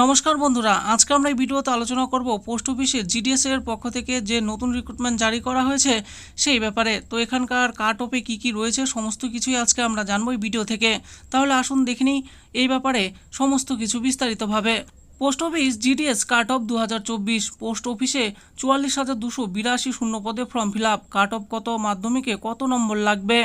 নমস্কার বন্ধুরা, আজকে আমরা এই ভিডিওতে আলোচনা করব পোস্ট অফিসে জিডিএস এর পক্ষ থেকে যে নতুন রিক্রুটমেন্ট জারি করা হয়েছে সেই ব্যাপারে। তো এখানকার কাট অফে কী কী রয়েছে, সমস্ত কিছুই আজকে আমরা জানব এই ভিডিও থেকে। তাহলে আসুন দেখে নিই এই ব্যাপারে সমস্ত কিছু বিস্তারিতভাবে। Post office GDS cut off দু হাজার চব্বিশ, পোস্ট অফিসে চুয়াল্লিশ হাজার দুশো বিরাশি শূন্য পদে form fill up. Cut off কত, মাধ্যমিকে কত নম্বর লাগবে?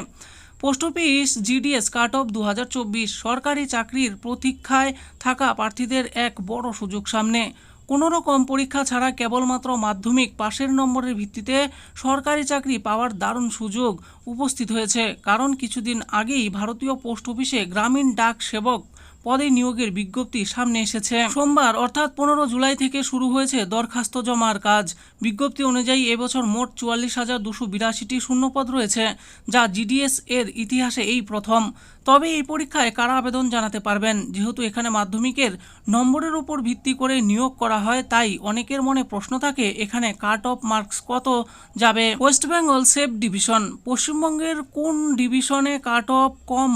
Post office, GDS, cut off দু হাজার চব্বিশ, সরকারি চাকরির প্রতীক্ষায় থাকা প্রার্থীদের এক বড় সুযোগ সামনে। কোনো রকম পরীক্ষা ছাড়া কেবলমাত্র মাধ্যমিক পাশের নম্বরের ভিত্তিতে সরকারি চাকরি পাওয়ার দারুণ সুযোগ উপস্থিত হয়েছে। কারণ কিছুদিন আগেই ভারতীয় পোস্ট অফিসে গ্রামীণ ডাক সেবক পদে নিয়োগের বিজ্ঞপ্তি সামনে এসেছে। সোমবার, অর্থাৎ পনেরো জুলাই থেকে শুরু হয়েছে দরখাস্ত জমার কাজ। বিজ্ঞপ্তি অনুযায়ী এবছর মোট চুয়াল্লিশ হাজার দুশো বিরাশিটি শূন্যপদ রয়েছে, যা জিডিএস এর ইতিহাসে এই প্রথম। তবে এই পরীক্ষায় কারা আবেদন জানাতে পারবেন? যেহেতু এখানে মাধ্যমিকের নম্বরের উপর ভিত্তি করে নিয়োগ করা হয়, তাই অনেকের মনে প্রশ্ন থাকে, এখানে কাট অফ মার্কস কত যাবে? ওয়েস্ট বেঙ্গল সেফ ডিভিশন, পশ্চিমবঙ্গের কোন ডিভিশনে কাট অফ কম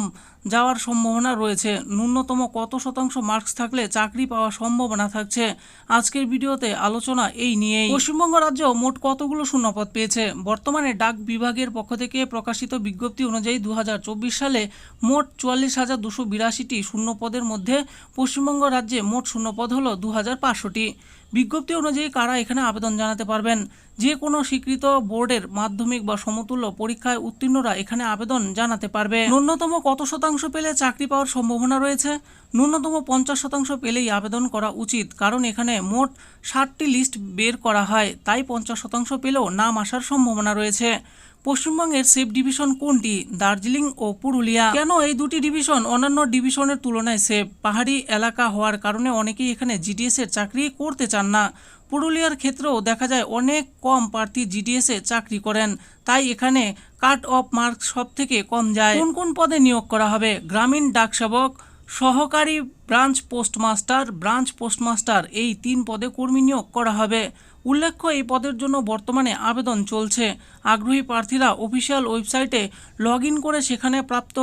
যাওয়ার সম্ভাবনা রয়েছে। ন্যূনতম কত শতাংশ মার্কস থাকলে চাকরি পাওয়ার সম্ভাবনা থাকছে? আজকের ভিডিওতে আলোচনা এই নিয়েই। পশ্চিমবঙ্গ রাজ্য মোট কতগুলো শূন্যপদ পেয়েছে? বর্তমানে ডাক বিভাগের পক্ষ থেকে প্রকাশিত বিজ্ঞপ্তি অনুযায়ী দু হাজার চব্বিশ সালে মোট চুয়াল্লিশ হাজার দুশো বিরাশিটি শূন্যপদের মধ্যে পশ্চিমবঙ্গ রাজ্যে মোট শূন্যপদ হল দু হাজার পাঁচশোটি। বিজ্ঞপ্তি অনুযায়ী কারা এখানে আবেদন জানাতে পারবেন? যে কোনো স্বীকৃত বোর্ডের মাধ্যমিক বা সমতুল্য পরীক্ষায় উত্তীর্ণরা এখানে আবেদন জানাতে পারবে। ন্যূনতম কত শতাংশ পেলে চাকরি পাওয়ার সম্ভাবনা রয়েছে? ন্যূনতম পঞ্চাশ শতাংশ পেলেই আবেদন করা উচিত, কারণ এখানে মোট ষাটটি লিস্ট বের করা হয়, তাই পঞ্চাশ শতাংশ পেলেও নাম আসার সম্ভাবনা রয়েছে। পশ্চিমবঙ্গের সেফ ডিভিশন কোনটি? দার্জিলিং ও পুরুলিয়া। কেন এই দুটি ডিভিশন অন্যান্য ডিভিশনের তুলনায় সেফ? পাহাড়ি এলাকা হওয়ার কারণে অনেকেই এখানে জিডিএস এর চাকরি করতে চান না। পুরুলিয়ার ক্ষেত্রেও দেখা যায় অনেক কম প্রার্থী জিডিএস চাকরি করেন। তাই এখানে কাট অফ মার্কস সব থেকে কম যায়। কোন কোন পদে নিয়োগ করা হবে? গ্রামীণ ডাক সেবক সহকারী ব্রাঞ্চ পোস্টমাস্টার ব্রাঞ্চ পোস্টমাস্টার এই তিন পদে কর্মী নিয়োগ করা হবে। উল্লেখ্য, এই পদের জন্য বর্তমানে আবেদন চলছে। আগ্রহী প্রার্থীরা অফিসিয়াল ওয়েবসাইটে লগ করে সেখানে প্রাপ্ত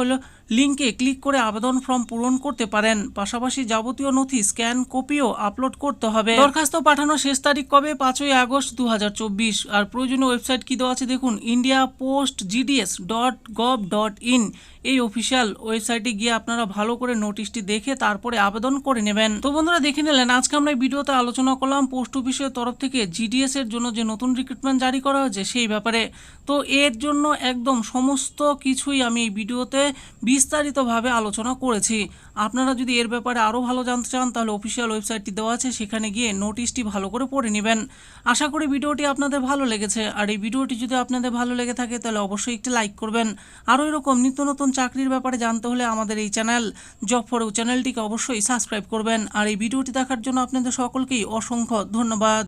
লিঙ্কে ক্লিক করে আবেদন ফর্ম পূরণ করতে পারেন। পাশাপাশি যাবতীয় নথি স্ক্যান, কপিও আপলোড করতে হবে। দরখাস্ত পাঠানোর শেষ তারিখ কবে? পাঁচই আগস্ট দু হাজার চব্বিশ। আর প্রয়োজনীয় ওয়েবসাইট কি দেওয়া আছে দেখুন India post GDS dot gov dot in এই অফিসিয়াল ওয়েবসাইটে গিয়ে আপনারা ভালো করে নোটিশটি দেখে তারপরে আবেদন করে নেবেন। তো বন্ধুরা, দেখে নিলেন, আজকে আমরা এই ভিডিওতে আলোচনা করলাম পোস্ট অফিসের তরফ থেকে জিডিএস এর জন্য যে নতুন রিক্রুটমেন্ট জারি করা হয়েছে সেই ব্যাপারে। তো এর জন্য একদম সমস্ত কিছুই আমি এই ভিডিওতে বিস্তারিতভাবে আলোচনা করেছি। আপনারা যদি এর ব্যাপারে আরও ভালো জানতে চান, তাহলে অফিসিয়াল ওয়েবসাইটটি দেওয়া আছে। সেখানে গিয়ে নোটিশটি ভালো করে পড়ে নেবেন। আশা করি ভিডিওটি আপনাদের ভালো লেগেছে। আর এই ভিডিওটি যদি আপনাদের ভালো লেগে থাকে, তাহলে অবশ্যই একটি লাইক করবেন। আরও এরকম নিত্য নতুন চাকরির ব্যাপারে জানতে হলে আমাদের এই চ্যানেল জব ফরেও চ্যানেলটিকে অবশ্যই সাবস্ক্রাইব করবেন। আর এই ভিডিওটি দেখার জন্য আপনাদের সকলকেই অসংখ্য ধন্যবাদ।